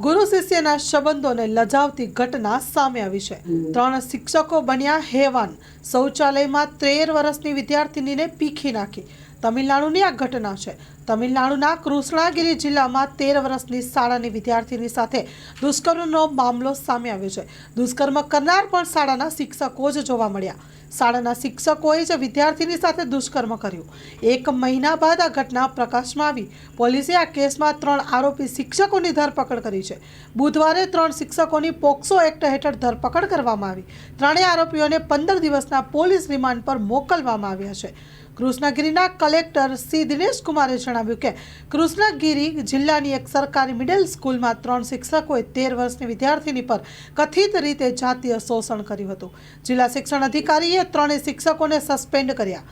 ગુરુ શિષ્યના સંબંધોને લજાવતી ઘટના સામે આવી છે. ત્રણ શિક્ષકો બન્યા હેવાન. શૌચાલયમાં તેર વર્ષની વિદ્યાર્થિનીને પીખી નાખી. તમિલનાડુની આ ઘટના છે. તમિલનાડુના કૃષ્ણાગિરી જિલ્લામાં તેર વર્ષની શાળાની વિદ્યાર્થીની સાથે દુષ્કર્મનો મામલો સામે આવ્યો છે. દુષ્કર્મ કરનાર પણ શાળાના શિક્ષકો જ જોવા મળ્યા. શાળાના શિક્ષકોએ જ વિદ્યાર્થીની સાથે દુષ્કર્મ કર્યું. એક મહિના બાદ આ ઘટના પ્રકાશમાં આવી. પોલીસે આ કેસમાં ત્રણ આરોપી શિક્ષકોની ધરપકડ કરી છે. બુધવારે ત્રણ શિક્ષકોની પોક્સો એક્ટ હેઠળ ધરપકડ કરવામાં આવી. ત્રણેય આરોપીઓને પંદર દિવસના પોલીસ રિમાન્ડ પર મોકલવામાં આવ્યા છે. કૃષ્ણગીરીના કલેક્ટર સી દિનેશ કુમારે જણાવ્યું કે, કૃષ્ણગીરી જિલ્લાની એક સરકારી મિડલ સ્કૂલમાં ત્રણ શિક્ષકોએ તેર વર્ષની વિદ્યાર્થીની પર કથિત રીતે જાતીય શોષણ કર્યું હતું. જિલ્લા શિક્ષણ અધિકારીએ ત્રણેય શિક્ષકોને સસ્પેન્ડ કર્યા.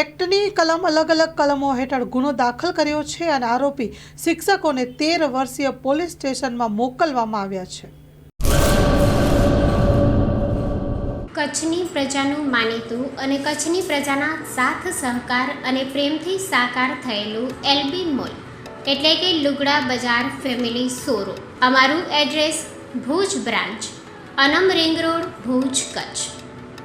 એક્ટની કલમ અલગ અલગ કલમો હેઠળ ગુનો દાખલ કર્યો છે અને આરોપી શિક્ષકોને તેર વર્ષીય પોલીસ સ્ટેશનમાં મોકલવામાં આવ્યા છે. કચ્છની પ્રજાનું માનીતું અને કચ્છની પ્રજાના સાથ, સહકાર અને પ્રેમથી સાકાર થયેલું એલબી મોલ, એટલે કે લુગડા બજાર ફેમિલી સોરો અમારું address Bhuj branch, Anam ring road, Bhuj Kutch.